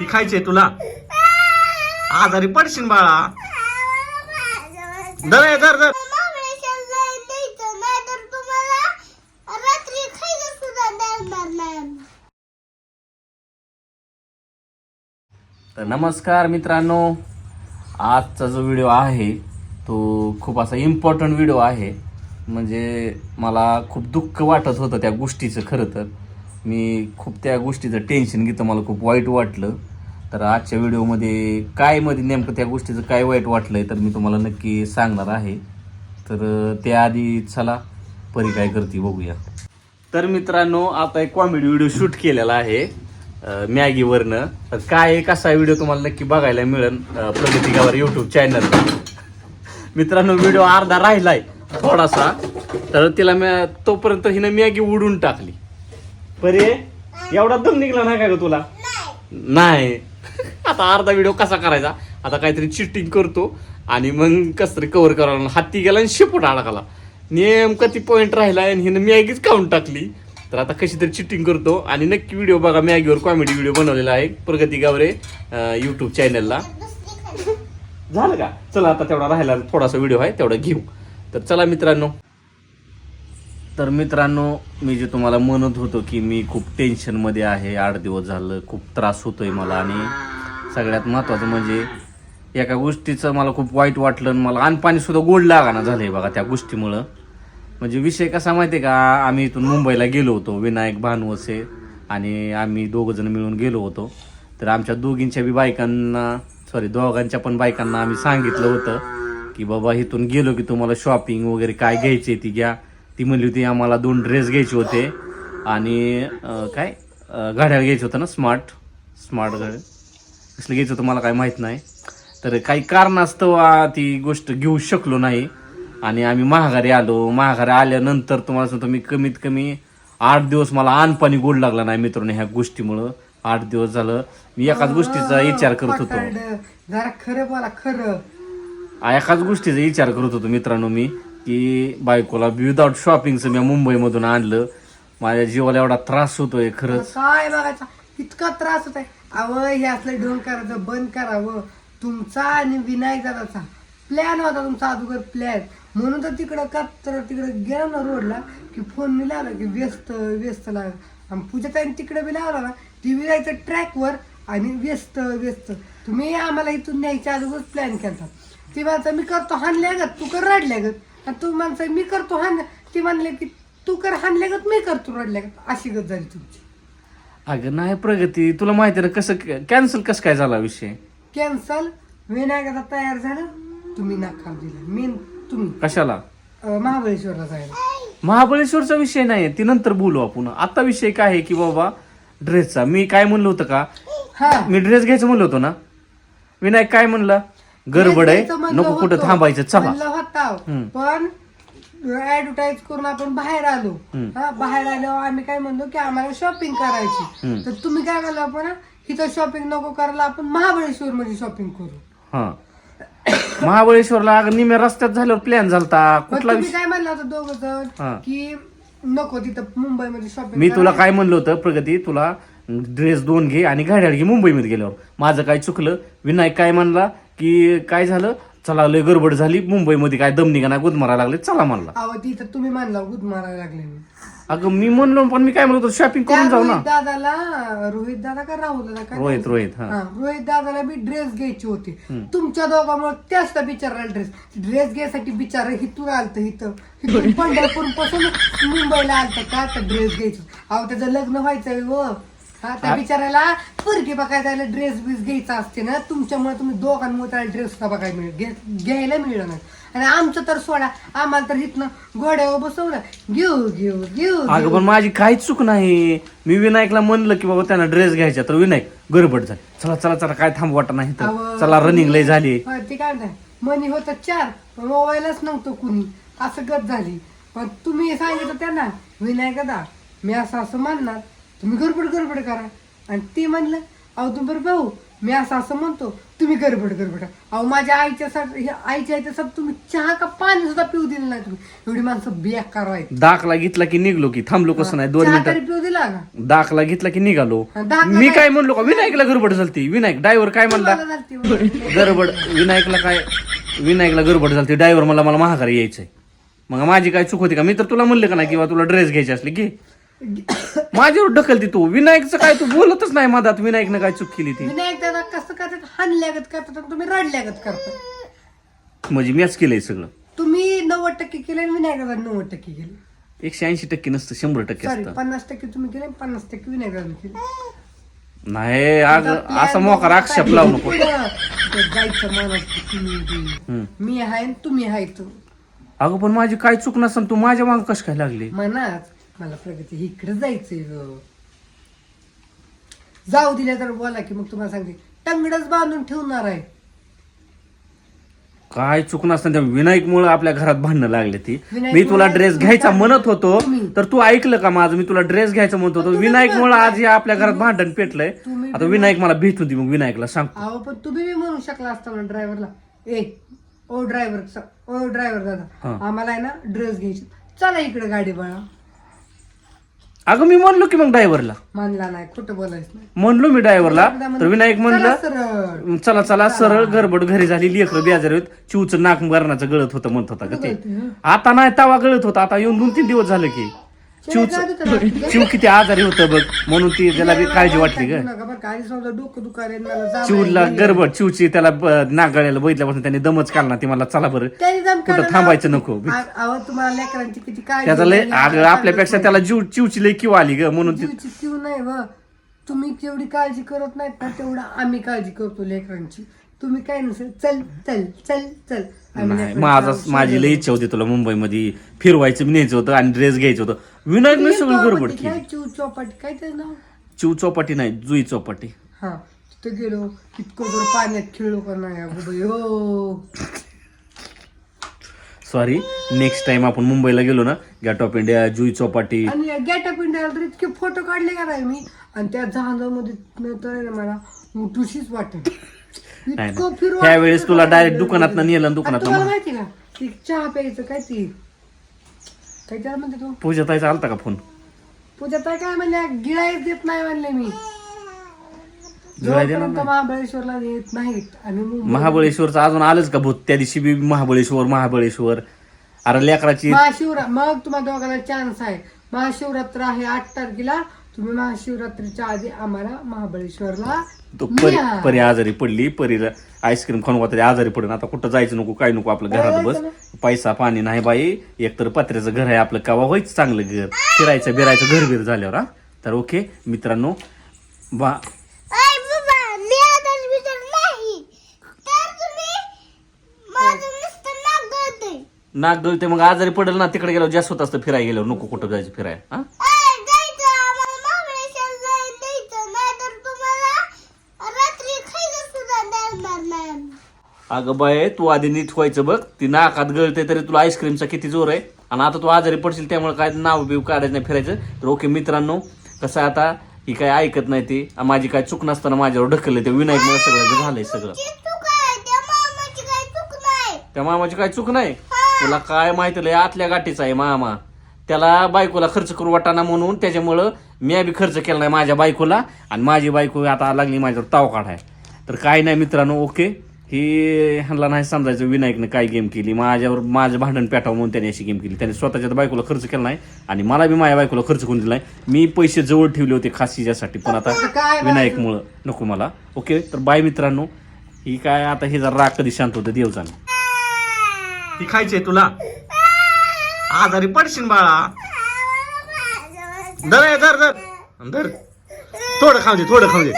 ती खायची तुला? आजारी पडशील बाळा. धर धर धर. तर नमस्कार मित्रांनो आजचा जो व्हिडिओ आहे तो खूप असा इम्पॉर्टंट व्हिडिओ आहे. म्हणजे मला खूप दुःख वाटत होतं त्या गोष्टीचं खरं तर. मी खूप त्या गोष्टीचं टेन्शन घेतं. मला खूप वाईट वाटलं. तर आजच्या व्हिडिओमध्ये काय मध्ये नेमकं त्या गोष्टीचं काय वाईट वाटलं आहे तर मी तुम्हाला नक्की सांगणार आहे. तर त्याआधी चला परी काय करते बघूया. तर मित्रांनो आता एक कॉमेडी व्हिडिओ शूट केलेला आहे मॅगीवरनं. तर काय आहे, कसा व्हिडिओ तुम्हाला नक्की बघायला मिळेल अं, प्रगती गावर युट्यूब चॅनलला मित्रांनो व्हिडिओ अर्धा राहिलाय थोडासा. तर तिला मॅ तोपर्यंत हिनं मॅगी उडून टाकली. परे एवढा दम निघला नाही का ग तुला? नाही. आता अर्धा व्हिडिओ कसा करायचा? आता काहीतरी चिटिंग करतो आणि मग कसं तरी कव्हर करायला हाती गेला आणि शेपूट अडकला. नेमकं ती पॉईंट राहिला आणि हिनं मॅगीच काढून टाकली. तर आता कशी तरी चिटिंग करतो आणि नक्की व्हिडिओ बघा मॅगीवर कॉमेडी व्हिडिओ बनवलेला आहे प्रगती गावरे यूट्यूब चॅनलला झालं का? चला आता तेवढा राहिला थोडासा व्हिडिओ आहे तेवढा घेऊ. तर चला मित्रांनो. तर मित्रांनो मी जे तुम्हाला म्हणत होतो की मी खूप टेन्शनमध्ये आहे आठ दिवस झालं खूप त्रास होतो आहे मला. आणि सगळ्यात महत्त्वाचं म्हणजे एका गोष्टीचं मला खूप वाईट वाटलं आणि मला अनपाणीसुद्धा गोड लागाना आहे बघा त्या गोष्टीमुळं. म्हणजे विषय कसा माहिती आहे का? आम्ही इथून मुंबईला गेलो होतो विनायक भानवसे आणि आम्ही दोघंजण मिळून गेलो होतो. तर आमच्या दोघींच्या बी बायकांना सॉरी दोघांच्या पण बायकांना आम्ही सांगितलं होतं की बाबा इथून गेलो की तुम्हाला शॉपिंग वगैरे काय घ्यायची ती घ्या. ती म्हणली होती आम्हाला दोन ड्रेस घ्यायचे होते आणि काय घड्याळ घ्यायचं होतं ना स्मार्ट स्मार्ट घड्याळ. कसलं घ्यायचं होतं मला काय माहीत नाही. तर काही कारणास्तव ती गोष्ट घेऊ शकलो नाही आणि आम्ही महागारी आलो. महागारी आल्यानंतर तुम्हाला सांगतो मी कमीत कमी आठ दिवस मला आणपाणी गोड लागला नाही मित्रांनो ह्या गोष्टीमुळं. आठ दिवस झालं. मी एकाच गोष्टीचा विचार करत होतो. जरा खरं बोला खरं. एकाच गोष्टीचा विचार करत होतो मित्रांनो मी. की बायकोला विदाउट शॉपिंगचं मी मुंबईमधून आणलं. माझ्या जीवाला एवढा त्रास होतोय खरंच. काय बघायचा? इतका त्रास होत आहे अव हे असलं ढोल करायचं बंद करावं. तुमचा आणि विनायक दादाचा प्लॅन होता तुमचा अगोदर प्लॅन म्हणून तर तिकडं कात्र तिकडं गेला ना रोडला की फोन मी लावला की व्यस्त व्यस्त लाग आणि पूजा ताईने तिकडे बी लावला ना ती बी जायचं ट्रॅकवर आणि व्यस्त व्यस्त. तुम्ही आम्हाला इथून न्यायच्या अगोदर प्लॅन केला ती माणसं मी करतो हानल्या गत तू कर रडल्या गत आणि तू माणसं मी करतो हान ती म्हणले की तू कर हानल्या गत मी करतो रडल्या गत अशी गत झाली तुमची. अगं नाही प्रगती. तुला माहिती ना कसं कॅन्सल कसं काय झाला विषय? कॅन्सल विनायकाचा तयार झालं. तुम्ही नकार दिला. मेन तुम्ही. कशाला? अं, महाबळेश्वरला जायला. महाबळेश्वरचा विषय नाही. ती नंतर बोलू आपण. आता विषय काय आहे की बाबा ड्रेसचा मी काय म्हणलं होतं का? हा. मी ड्रेस घ्यायचं म्हणलं होतं ना? विनायक काय म्हणला? गडबड आहे नको कुठं. थांबायचं चला होता. पण ऍडव्हर्टाईज करून आपण बाहेर आलो. हा बाहेर आलो आम्ही काय म्हणलो की आम्हाला शॉपिंग करायची. तर तुम्ही काय म्हणलो आपण इथं शॉपिंग नको करायला आपण महाबळेश्वर मध्ये शॉपिंग करू हा महाबळेश्वरला निम्या रस्त्यात झाल्यावर प्लॅन झालता कुठला तुम्ही विषय काय म्हणला होता दोघ. जण की नको तिथं मुंबईमध्ये शॉपिंग मी तुला काय म्हणलं होतं प्रगती तुला ड्रेस दोन घे आणि घड्याळ घे मुंबईमध्ये गेल्यावर. माझं काय चुकलं? विनायक काय म्हणला की काय झालं? चला लय गडबड झाली. मुंबईमध्ये काय दम निघा गुद मारायला लागले. चला म्हणला. अहो तिथं तुम्ही मानला गुद मारायला लागले मी. अगं मी म्हणलो पण मी काय म्हणलो होतो शॉपिंग त्या करून जाऊ ना. रोहित दादाला रोहित दादा का राहुल दादा काय रोहित रोहित हा. हा, रोहित दादाला बी ड्रेस घ्यायची होती. तुमच्या दोघांमुळे त्याच त्या बिचाराला ड्रेस ड्रेस घ्यायसाठी बिचारा हिथून आलत इथं. पंढरपूरपासून मुंबईला आलत का ड्रेस घ्यायचं? अहो त्याचं लग्न व्हायचंय व हा त्या बिचाराला पोरगी बघायला ड्रेस बीस घ्यायचा असते ना तुमच्यामुळे तुम्ही दोघांमुळे त्याला ड्रेस सुद्धा बघायला मिळेल. घ्यायला मिळलं नाही. आणि आमचं तर सोडा आम्हाला तर इथनं घोड्यावर बसवलं. घेऊ घेऊ घेऊ अगं पण माझी काहीच चूक नाही. मी विनायकला म्हणलं की बाबा त्यांना ड्रेस घ्यायचा तर विनायक गडबड झाली. चला चला चला काय थांब वाटत नाही तर. अहो, चला रनिंग लय झाली. हा, ते काय नाही मनी होतं चार मोबाईलच नव्हतं कुणी. असं गत झाली. पण तुम्ही सांगितलं त्यांना विनायक मी असं असं म्हणणार. तुम्ही गडबड गडबड करा. आणि ती म्हणलं अहो तुम्ही बरं भाऊ मी असं असं म्हणतो तुम्ही गडबड गडबड अहो माझ्या आईच्या साठी आईच्या आईच्या साठी तुम्ही चहा का पाणी सुद्धा पिऊ दिलं नाही तुम्ही? एवढी माणसं बेकार आहेत. दाखला घेतला की निघलो की? थांबलो कसं नाही? दोन चहा तरी मिनिटं पिऊ दिला का? दाखला घेतला की निघालो? दाखला मी काय- म्हणलो का? विनायकला गडबड झालती. विनायक ड्रायव्हर काय म्हणला? मला झालती बरं. गडबड विनायकला काय? विनायकला गडबड झाली ड्रायव्हर मला मला महागारी यायचंय. मग माझी काय चूक होती का? मी तर तुला म्हणले का नाही किंवा तुला ड्रेस घ्यायची असली? की माझ्यावर ढकलती तू. विनायकचं काय तू बोलतच नाही मधात. विनायकनं काय चूक केली ती? विनायक दादा कसं करतात? हानल्यागत करतात आणि तुम्ही रडल्यागत करता म्हणजे मीच केलंय सगळं. तुम्ही नव्वद टक्के केले आणि विनायक दादा नव्वद टक्के केले. एकशे ऐंशी टक्के नसतं शंभर टक्के सॉरी असतं. पन्नास टक्के तुम्ही केले पन्नास टक्के विनायक दादा केले. नाही अग असा मोकार आक्षेप लावू नको. जायचं माणूस तुम्ही हम्म. मी आहे आणि तुम्ही आहे तू. अगं पण माझी काय चूक नसन? तू माझ्या माग कश काय लागली? मनात मला प्रगती इकडे जायचंय ग. जाऊ दिल्या तर बोला की मग तुम्हाला सांगते. टंगडच बांधून ठेवणार आहे. काय चूक नसताना त्या विनायक मुळे आपल्या घरात भांडणं लागले ती. मी तुला ड्रेस घ्यायचा म्हणत होतो. तर तू ऐकलं का माझं? मी तुला ड्रेस घ्यायचा म्हणत होतो. विनायक मुळे. आज हे आपल्या घरात भांडण पेटलंय. आता विनायक मला भेटून दे मग विनायकला सांगतो अहो पण तुम्ही बी म्हणू शकला असता ना ड्रायव्हरला ए ओ ड्रायव्हर ओ ड्रायव्हर दादा. हा. आम्हाला आहे ना ड्रेस घ्यायची. चला इकडे गाडी बाळा. अगं मी म्हणलो की मग ड्रायव्हरला. मानला नाही खोटं बोलायचं नाही. म्हणलो मी ड्रायव्हरला. तर विनायक म्हणलं. चला चला सरळ गडबड घरी झाली लेकर बेजार चिवचं नाक मरणाचं गळत होतं म्हणत होता का ते. आता नाही तवा गळत होता. आता येऊन दोन तीन दिवस झालं की. चिव किती आजारी होतं बघ म्हणून ती त्याला बी काळजी वाटली ग. नका बरं का, आधी समजा डोकं दुखायला मला जावं चिवला लागेल. गडबड चिवची त्याला ब- नाक गळ्याला बघितल्यापासून त्याने दमच काढला ती मला चला बरं त्याने कुठं काढला. थांबायचं नको. आ- अहो तुम्हाला लेकरांची किती काळजी त्याचा लय. अगं आपल्यापेक्षा त्याला जीव चिवची लय किव आली ग म्हणून ती जीवची नाही व. तुम्ही जेवढी काळजी करत नाहीत ना तेवढं आम्ही काळजी करतो लेकरांची. तुम्ही काय नसेल चल चल चल चल. आम्ही नाही लेकरांची माझा काळजी माझी लय इच्छा होती तुला मुंबईमध्ये फिरवायचं न्यायचं होतं आणि ड्रेस घ्यायचं होतं. विनायक मी सगळं गडबड चौपाटी काय चिव चौपाटी काय त्याचं नाव? चिव चौपाटी नाही जुई चौपाटी. हा तिथं गेलो इतकं जर पाण्यात खेळलो का नाही अगो बाई हो. सॉरी नेक्स्ट टाइम आपण मुंबईला गेलो ना gate of India Juhu Chowpatty. आणि गेट ऑफ इंडियाला तर इतके फोटो काढले का नाही मी? आणि त्या जहाजामध्ये नंतर आहे ना मला उठूशीच वाटत नाही इतकं फिरवा त्यावेळेस तुला डायरेक्ट दुकानात नेलं आणि दुकानात तुम्हाला माहिती का ती चहा प्यायचं काय ती? काय त्याला म्हणते तू? पूजा ताईचा आलता का फोन? पूजा ताई काय म्हणल्या गिळाईच देत नाही म्हणले मी. गिळाई देणार जोपर्यंत महाबळेश्वरला येत नाहीत आणि मुंबई- महाबळेश्वरचं अजून आलंच का भूत? त्या दिवशी बी महाबळेश्वर महाबळेश्वर. अरे लेकराची महाशिवरा मग तुम्हाला दोघांना चान्स आहे. महाशिवरात्र आहे आठ तारखेला. तुम्ही महाशिवरात्रीच्या आधी आम्हाला महाबळेश्वरला तो परी न्या. परी आजारी पडली परीला आईस्क्रीम खाऊन तरी आजारी पडून. आता कुठं जायचं नको काय नको आपलं घरात बस. पैसा पाणी नाही बाई. एकतर पत्र्याचं घर आहे आपलं कावा व्हायचं चांगलं घर? फिरायचं बिरायचं घर बीर झाल्यावर हा? तर ओके मित्रांनो बा अय बाबा मी आदर बिदर नाही. तर तुम्ही माझं नुसतं नाक गळतंय. नाक गळते मग आजारी पडेल ना तिकडे गेल्यावर जास्त होत असतं फिरायला गेल्यावर. नको कुठं जायचं फिराय हा अय जायचं आम्हाला महाबळेश्वर जायला द्यायचं नाहीतर तुम्हाला रात्री खायला सुद्धा देणार नाही आम्ही. अगं बाय तू आधी नीट व्हायचं बघ. ती नाकात गळते तरी तुला आईस्क्रीमचा किती जोर आहे. आणि आता तू आजारी पडशील त्यामुळे काय नाव बिव काढायचं नाही फिरायचं. तर ओके मित्रांनो कसं आता? ही काय ऐकत नाही ती. माझी काय चूक नसताना माझ्यावर ढकलले ते विनायक मला सगळं झालंय सगळं. त्या मामाची काय चूक नाही. तुला काय माहिती लय आतल्या गाठीचा आहे मामा. त्याला बायकोला खर्च करू वाटाना म्हणून त्याच्यामुळं मी बी खर्च केला नाही माझ्या बायकोला. आणि माझी बायको आता लागली माझ्यावर ताव काढाय. तर काय नाही मित्रांनो ओके? ही ह्यांना नाही समजायचं विनायकनं काय गेम केली. माझ्यावर माझं भांडण पेटावं म्हणून त्याने अशी गेम केली. त्याने स्वतःच्या बायकोला खर्च केला नाही आणि मला बी माझ्या बायकोला खर्च करून दिला नाही. मी पैसे जवळ ठेवले होते खासीच्यासाठी पण आता विनायकमुळं. नको मला. ओके? तर बाय मित्रांनो ही काय आता हे जरा राग कधी शांत होतं देव जाणे. ती खायची तुला? आजारी पडशील बाळा. धर हे, धर धर. धर. थोडं खाऊ दे थोडं खाऊ दे.